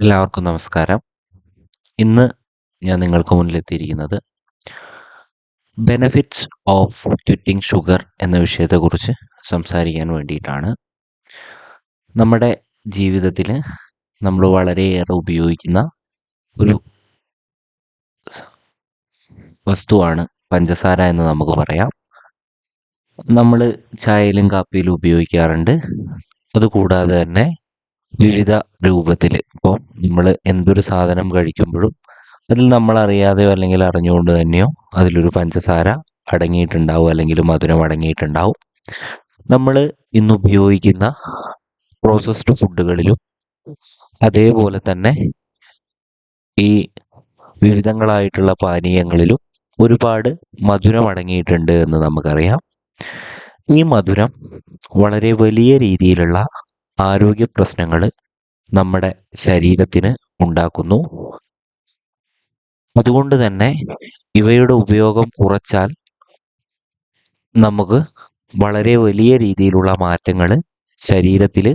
എല്ലാവർക്കും നമസ്കാരം. ഇന്ന് ഞാൻ നിങ്ങൾക്ക് മുന്നിലെത്തിയിരിക്കുന്നത് ബെനഫിറ്റ്സ് ഓഫ് ക്വിറ്റിംഗ് ഷുഗർ എന്ന വിഷയത്തെക്കുറിച്ച് സംസാരിക്കാൻ വേണ്ടിയിട്ടാണ്. നമ്മുടെ ജീവിതത്തിൽ നമ്മൾ വളരെയേറെ ഉപയോഗിക്കുന്ന ഒരു വസ്തുവാണ് പഞ്ചസാര എന്ന് നമുക്ക് പറയാം. നമ്മൾ ചായയിലും കാപ്പിയിലും ഉപയോഗിക്കാറുണ്ട്. അതുകൂടാതെ തന്നെ വിവിധ രൂപത്തിൽ ഇപ്പോൾ നമ്മൾ എന്തൊരു സാധനം കഴിക്കുമ്പോഴും അതിൽ നമ്മൾ അറിയാതെയോ അല്ലെങ്കിൽ അറിഞ്ഞുകൊണ്ട് തന്നെയോ അതിലൊരു പഞ്ചസാര അടങ്ങിയിട്ടുണ്ടാവും അല്ലെങ്കിൽ മധുരം അടങ്ങിയിട്ടുണ്ടാവും. നമ്മൾ ഇന്ന് ഉപയോഗിക്കുന്ന പ്രോസസ്ഡ് ഫുഡുകളിലും അതേപോലെ തന്നെ ഈ വിവിധങ്ങളായിട്ടുള്ള പാനീയങ്ങളിലും ഒരുപാട് മധുരം അടങ്ങിയിട്ടുണ്ട് എന്ന് നമുക്കറിയാം. ഈ മധുരം വളരെ വലിയ രീതിയിലുള്ള ആരോഗ്യ പ്രശ്നങ്ങൾ നമ്മുടെ ശരീരത്തിന് ഉണ്ടാക്കുന്നു. അതുകൊണ്ട് തന്നെ ഇവയുടെ ഉപയോഗം കുറച്ചാൽ നമുക്ക് വളരെ വലിയ രീതിയിലുള്ള മാറ്റങ്ങൾ ശരീരത്തിൽ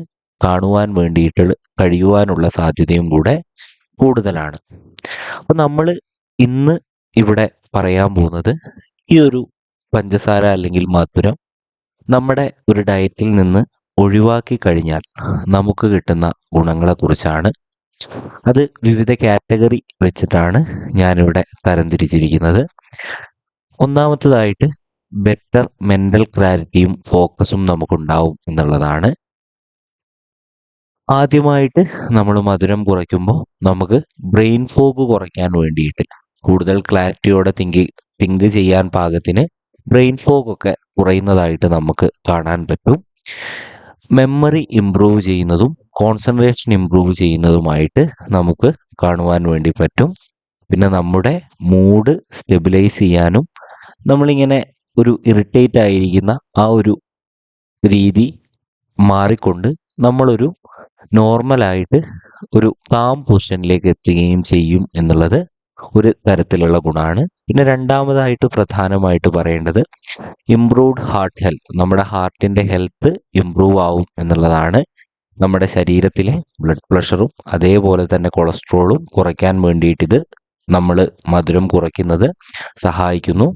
കാണുവാൻ വേണ്ടിയിട്ട് കഴിയുവാനുള്ള സാധ്യതയും കൂടെ കൂടുതലാണ്. അപ്പം നമ്മൾ ഇന്ന് ഇവിടെ പറയാൻ പോകുന്നത് ഈ ഒരു പഞ്ചസാര അല്ലെങ്കിൽ മധുരം നമ്മുടെ ഒരു ഡയറ്റിൽ നിന്ന് ഒഴിവാക്കി കഴിഞ്ഞാൽ നമുക്ക് കിട്ടുന്ന ഗുണങ്ങളെക്കുറിച്ചാണ് അത് വിവിധ കാറ്റഗറി വെച്ചിട്ടാണ് ഞാനിവിടെ തരംതിരിച്ചിരിക്കുന്നത്. ഒന്നാമത്തതായിട്ട് ബെറ്റർ മെന്റൽ ക്ലാരിറ്റിയും ഫോക്കസും നമുക്കുണ്ടാവും എന്നുള്ളതാണ്. ആദ്യമായിട്ട് നമ്മൾ മധുരം കുറയ്ക്കുമ്പോൾ നമുക്ക് ബ്രെയിൻ ഫോഗ് കുറയ്ക്കാൻ വേണ്ടിയിട്ട് കൂടുതൽ ക്ലാരിറ്റിയോടെ തിങ്ക് തിങ്ക് ചെയ്യാൻ പാകത്തിന് ബ്രെയിൻ ഫോഗൊക്കെ കുറയുന്നതായിട്ട് നമുക്ക് കാണാൻ പറ്റും. മെമ്മറി ഇമ്പ്രൂവ് ചെയ്യുന്നതും കോൺസെൻട്രേഷൻ ഇമ്പ്രൂവ് ചെയ്യുന്നതുമായിട്ട് നമുക്ക് കാണുവാൻ വേണ്ടി പറ്റും. പിന്നെ നമ്മുടെ മൂഡ് സ്റ്റെബിലൈസ് ചെയ്യാനും നമ്മളിങ്ങനെ ഒരു ഇറിറ്റേറ്റ് ആയിരിക്കുന്ന ആ ഒരു രീതി മാറിക്കൊണ്ട് നമ്മളൊരു നോർമലായിട്ട് ഒരു കാം പൊസിഷനിലേക്ക് എത്തുകയും ചെയ്യും എന്നുള്ളത് ഒരു തരത്തിലുള്ള ഗുണമാണ്. പിന്നെ രണ്ടാമതായിട്ട് പ്രധാനമായിട്ട് പറയേണ്ടത് ഇംപ്രൂവ്ഡ് ഹാർട്ട് ഹെൽത്ത് നമ്മുടെ ഹാർട്ടിന്റെ ഹെൽത്ത് ഇംപ്രൂവ് ആവും എന്നുള്ളതാണ് നമ്മുടെ ശരീരത്തിലെ ബ്ലഡ് പ്രഷറും അതേപോലെ തന്നെ കൊളസ്ട്രോളും കുറയ്ക്കാൻ വേണ്ടിയിട്ട് ഇത് നമ്മൾ മധുരം കുറയ്ക്കുന്നത് സഹായിക്കുന്നു.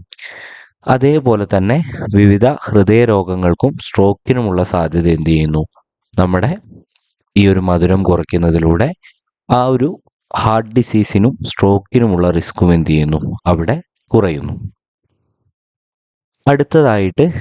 അതേപോലെ തന്നെ വിവിധ ഹൃദയരോഗങ്ങൾക്കും സ്ട്രോക്കിനുമുള്ള സാധ്യത എന്ത് ചെയ്യുന്നു? നമ്മുടെ ഈ ഒരു മധുരം കുറയ്ക്കുന്നതിലൂടെ ആ ഒരു ഹാർട്ട് ഡിസീസിനും സ്ട്രോക്കിനുമുള്ള റിസ്ക്കും എന്ത് ചെയ്യുന്നു? അവിടെ കുറയുന്നു. അടുത്തതായിട്ട്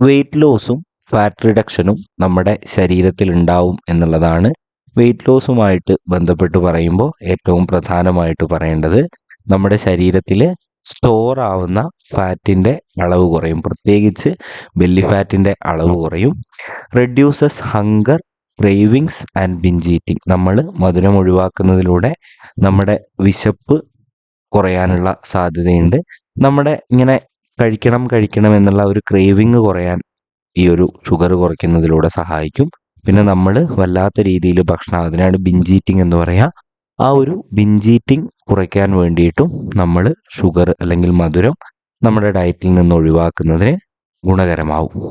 വെയിറ്റ് ലോസും ഫാറ്റ് റിഡക്ഷനും നമ്മുടെ ശരീരത്തിൽ ഉണ്ടാവും എന്നുള്ളതാണ് വെയിറ്റ് ലോസുമായിട്ട് ബന്ധപ്പെട്ട് പറയുമ്പോൾ ഏറ്റവും പ്രധാനമായിട്ട് പറയേണ്ടത് നമ്മുടെ ശരീരത്തിൽ സ്റ്റോർ ആവുന്ന ഫാറ്റിന്റെ അളവ് കുറയും. പ്രത്യേകിച്ച് ബെല്ലി ഫാറ്റിന്റെ അളവ് കുറയും. Reduces hunger cravings and binge നമ്മൾ മധുരം ഒഴിവാക്കുന്നതിലൂടെ നമ്മുടെ വിശപ്പ് കുറയാനുള്ള സാധ്യതയുണ്ട്. നമ്മുടെ ഇങ്ങനെ കഴിക്കണം കഴിക്കണം എന്നുള്ള ഒരു ക്രേവിങ് കുറയാൻ ഈ ഒരു ഷുഗർ കുറയ്ക്കുന്നതിലൂടെ സഹായിക്കും. പിന്നെ നമ്മൾ വല്ലാത്ത രീതിയിൽ ഭക്ഷണം അതിനാണ് ബിഞ്ച് ഈറ്റിംഗ് എന്ന് പറയാം. ആ ഒരു ബിഞ്ച് ഈറ്റിംഗ് കുറയ്ക്കാൻ വേണ്ടിയിട്ടും നമ്മൾ ഷുഗർ അല്ലെങ്കിൽ മധുരം നമ്മുടെ ഡയറ്റിൽ നിന്ന് ഒഴിവാക്കുന്നതിന് ഗുണകരമാവും.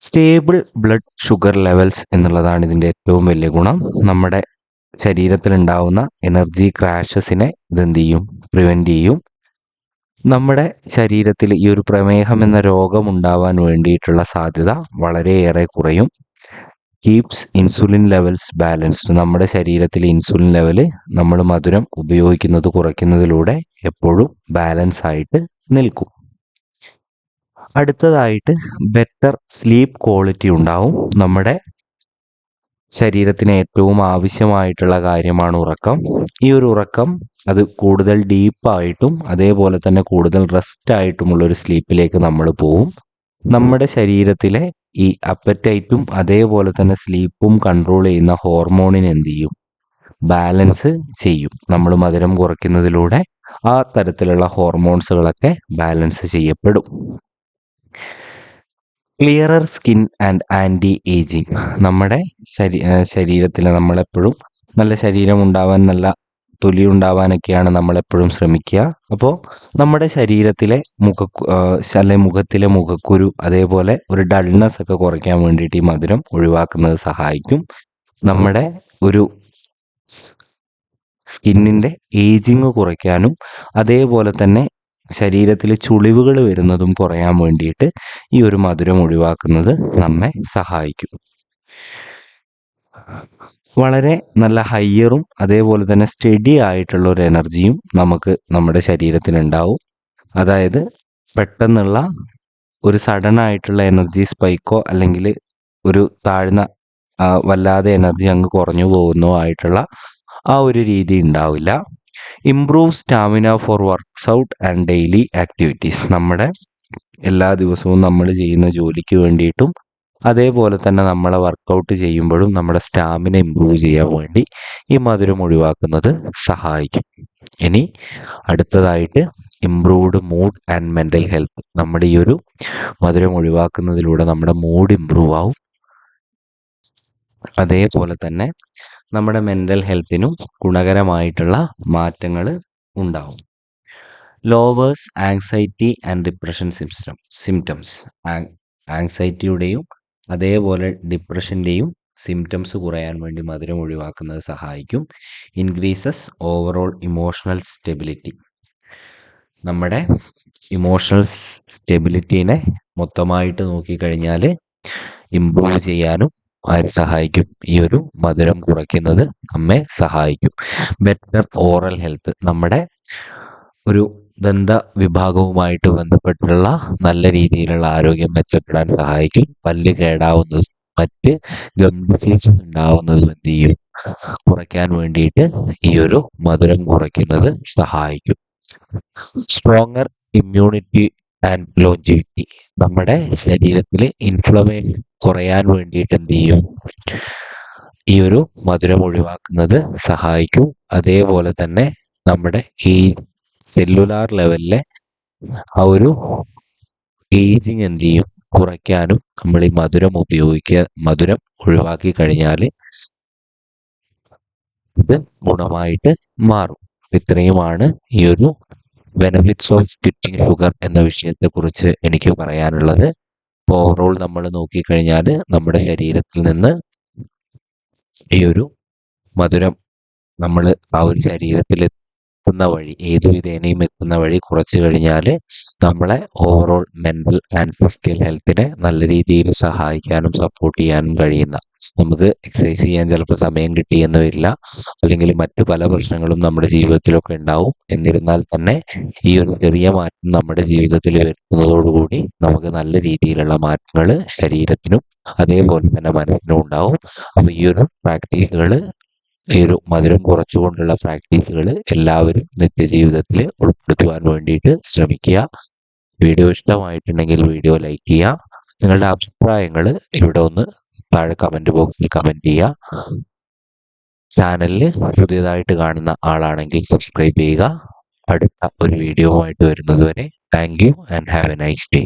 സ്റ്റേബിൾ ബ്ലഡ് ഷുഗർ ലെവൽസ് എന്നുള്ളതാണ് ഇതിന്റെ ഏറ്റവും വലിയ ഗുണം. നമ്മുടെ ശരീരത്തിലുണ്ടാവുന്ന എനർജി ക്രാഷസിനെ ഇതെന്ത് ചെയ്യും? പ്രിവെന്റ് ചെയ്യും. നമ്മുടെ ശരീരത്തിൽ ഈ ഒരു പ്രമേഹം എന്ന രോഗം ഉണ്ടാവാൻ വേണ്ടിയിട്ടുള്ള സാധ്യത വളരെയേറെ കുറയും. Keeps insulin levels balanced. നമ്മുടെ ശരീരത്തിലെ ഇൻസുലിൻ ലെവൽ നമ്മൾ മധുരം ഉപയോഗിക്കുന്നത് കുറയ്ക്കുന്നതിലൂടെ എപ്പോഴും ബാലൻസ് ആയിട്ട് നിൽക്കും. അടുത്തതായിട്ട് ബെറ്റർ സ്ലീപ്പ് ക്വാളിറ്റി ഉണ്ടാവും. നമ്മുടെ ശരീരത്തിന് ഏറ്റവും ആവശ്യമായിട്ടുള്ള കാര്യമാണ് ഉറക്കം. ഈ ഒരു ഉറക്കം അത് കൂടുതൽ ഡീപ്പായിട്ടും അതേപോലെ തന്നെ കൂടുതൽ റെസ്റ്റ് ആയിട്ടുമുള്ള ഒരു സ്ലീപ്പിലേക്ക് നമ്മൾ പോവും. നമ്മുടെ ശരീരത്തിലെ ഈ അപ്പറ്റൈറ്റും അതേപോലെ തന്നെ സ്ലീപ്പും കൺട്രോൾ ചെയ്യുന്ന ഹോർമോണിന് എന്ത് ചെയ്യും? ബാലൻസ് ചെയ്യും. നമ്മൾ മധുരം കുറയ്ക്കുന്നതിലൂടെ ആ തരത്തിലുള്ള ഹോർമോൺസുകളൊക്കെ ബാലൻസ് ചെയ്യപ്പെടും. Clearer skin and anti ageing നമ്മുടെ ശരീ ശരീരത്തിൽ നമ്മളെപ്പോഴും നല്ല ശരീരം ഉണ്ടാവാൻ നല്ല തൊലി ഉണ്ടാവാനൊക്കെയാണ് നമ്മളെപ്പോഴും ശ്രമിക്കുക. അപ്പോൾ നമ്മുടെ ശരീരത്തിലെ മുഖ അല്ലെ മുഖത്തിലെ മുഖക്കുരു അതേപോലെ ഒരു ഡൾനെസ് ഒക്കെ കുറയ്ക്കാൻ വേണ്ടിയിട്ട് ഈ മധുരം ഒഴിവാക്കുന്നത് സഹായിക്കും. നമ്മുടെ ഒരു സ്കിന്നിന്റെ ഏജിങ് കുറയ്ക്കാനും അതേപോലെ തന്നെ ശരീരത്തിൽ ചുളിവുകൾ വരുന്നതും കുറയാൻ വേണ്ടിയിട്ട് ഈ ഒരു മധുരം ഒഴിവാക്കുന്നത് നമ്മെ സഹായിക്കും. വളരെ നല്ല ഹയ്യറും അതേപോലെ തന്നെ സ്റ്റഡി ആയിട്ടുള്ള ഒരു എനർജിയും നമുക്ക് നമ്മുടെ ശരീരത്തിനുണ്ടാവും അതായത് പെട്ടെന്നുള്ള ഒരു സഡൻ ആയിട്ടുള്ള എനർജി സ്പൈക്കോ അല്ലെങ്കിൽ ഒരു താഴ്ന്ന വല്ലാതെ എനർജി അങ്ങ് കുറഞ്ഞു പോകുന്നോ ആയിട്ടുള്ള ആ ഒരു രീതി ഉണ്ടാവില്ല. Improve stamina for works out and daily activities നമ്മുടെ എല്ലാ ദിവസവും നമ്മൾ ചെയ്യുന്ന ജോലിക്ക് വേണ്ടിയിട്ടും അതേപോലെ തന്നെ നമ്മളെ വർക്കൗട്ട് ചെയ്യുമ്പോഴും നമ്മുടെ സ്റ്റാമിന ഇമ്പ്രൂവ് ചെയ്യാൻ വേണ്ടി ഈ മധുരം ഒഴിവാക്കുന്നത് സഹായിക്കും. ഇനി അടുത്തതായിട്ട് improved mood and mental health നമ്മുടെ ഈ ഒരു മധുരം ഒഴിവാക്കുന്നതിലൂടെ നമ്മുടെ മൂഡ് ഇമ്പ്രൂവ് ആവും. അതേപോലെ തന്നെ നമ്മുടെ മെന്റൽ ഹെൽത്തിനും ഗുണകരമായിട്ടുള്ള മാറ്റങ്ങൾ ഉണ്ടാവും. Lowers anxiety and depression symptom symptoms ആങ്സൈറ്റിയുടെയും അതേപോലെ ഡിപ്രഷന്റെയും സിംറ്റംസ് കുറയാൻ വേണ്ടി മധുരം ഒഴിവാക്കുന്നത് സഹായിക്കും. ഇൻക്രീസസ് ഓവറോൾ ഇമോഷണൽ സ്റ്റെബിലിറ്റി നമ്മുടെ ഇമോഷണൽ സ്റ്റെബിലിറ്റീനെ മൊത്തമായിട്ട് നോക്കിക്കഴിഞ്ഞാൽ ഇമ്പ്രൂവ് ചെയ്യാനും ആര് സഹായിക്കും? ഈ ഒരു മധുരം കുറയ്ക്കുന്നത് നമ്മെ സഹായിക്കും. ബെറ്റർ ഓറൽ ഹെൽത്ത് നമ്മുടെ ഒരു ദന്ത വിഭാഗവുമായിട്ട് ബന്ധപ്പെട്ടുള്ള നല്ല രീതിയിലുള്ള ആരോഗ്യം മെച്ചപ്പെടാൻ സഹായിക്കും. പല്ല് കേടാവുന്നതും മറ്റ് ഗംഭീസ് ഉണ്ടാവുന്നതും എന്ത് ചെയ്യും? കുറയ്ക്കാൻ വേണ്ടിയിട്ട് ഈ ഒരു മധുരം കുറയ്ക്കുന്നത് സഹായിക്കും. സ്ട്രോങ്ങർ ഇമ്മ്യൂണിറ്റി ആൻഡ് ലോഞ്ചിവിറ്റി നമ്മുടെ ശരീരത്തിൽ ഇൻഫ്ലമേഷൻ കുറയാൻ വേണ്ടിയിട്ട് എന്ത് ചെയ്യും? ഈ ഒരു മധുരം ഒഴിവാക്കുന്നത് സഹായിക്കും. അതേപോലെ തന്നെ നമ്മുടെ ഈ സെല്ലുലാർ ലെവലിലെ ആ ഒരു ഏജിങ് എന്ത് ചെയ്യും? കുറയ്ക്കാനും നമ്മൾ ഈ മധുരം ഉപയോഗിക്കുക മധുരം ഒഴിവാക്കി കഴിഞ്ഞാൽ ഇത് ഗുണമായിട്ട് മാറും. ഇത്രയുമാണ് ഈ ഒരു ബെനഫിറ്റ്സ് ഓഫ് ക്വിറ്റിംഗ് ഷുഗർ എന്ന വിഷയത്തെ കുറിച്ച് എനിക്ക് പറയാനുള്ളത്. ഓവറോൾ നമ്മൾ നോക്കിക്കഴിഞ്ഞാൽ നമ്മുടെ ശരീരത്തിൽ നിന്ന് ഈ ഒരു മധുരം നമ്മൾ ആ ഒരു ശരീരത്തിൽ എത്തുന്ന വഴി ഏതു വിധേനയും എത്തുന്ന വഴി കുറച്ച് കഴിഞ്ഞാൽ നമ്മളെ ഓവറോൾ മെന്റൽ ആൻഡ് ഫിസിക്കൽ ഹെൽത്തിനെ നല്ല രീതിയിൽ സഹായിക്കാനും സപ്പോർട്ട് ചെയ്യാനും കഴിയുന്ന നമുക്ക് എക്സസൈസ് ചെയ്യാൻ ചിലപ്പോൾ സമയം കിട്ടിയെന്ന് വരില്ല അല്ലെങ്കിൽ മറ്റു പല പ്രശ്നങ്ങളും നമ്മുടെ ജീവിതത്തിലൊക്കെ ഉണ്ടാവും. എന്നിരുന്നാൽ തന്നെ ഈ ഒരു ചെറിയ മാറ്റം നമ്മുടെ ജീവിതത്തിൽ വരുന്നതോടുകൂടി നമുക്ക് നല്ല രീതിയിലുള്ള മാറ്റങ്ങൾ ശരീരത്തിനും അതേപോലെ തന്നെ മനസ്സിനും ഉണ്ടാവും. അപ്പോൾ ഈ ഒരു പ്രാക്ടീസുകൾ ഈ ഒരു മധുരം കുറച്ചുകൊണ്ടുള്ള പ്രാക്ടീസുകൾ എല്ലാവരും നിത്യജീവിതത്തിൽ ഉൾപ്പെടുത്തുവാൻ വേണ്ടിയിട്ട് ശ്രമിക്കുക. വീഡിയോ ഇഷ്ടമായിട്ടുണ്ടെങ്കിൽ വീഡിയോ ലൈക്ക് ചെയ്യുക. നിങ്ങളുടെ അഭിപ്രായങ്ങൾ ഇവിടെ ഒന്ന് താഴെ കമന്റ് ബോക്സിൽ കമന്റ് ചെയ്യുക. ചാനലിൽ പുതിയതായിട്ട് കാണുന്ന ആളാണെങ്കിൽ സബ്സ്ക്രൈബ് ചെയ്യുക. അടുത്ത ഒരു വീഡിയോ ആയിട്ട് വരുന്നത് വരെ thank you and have a nice day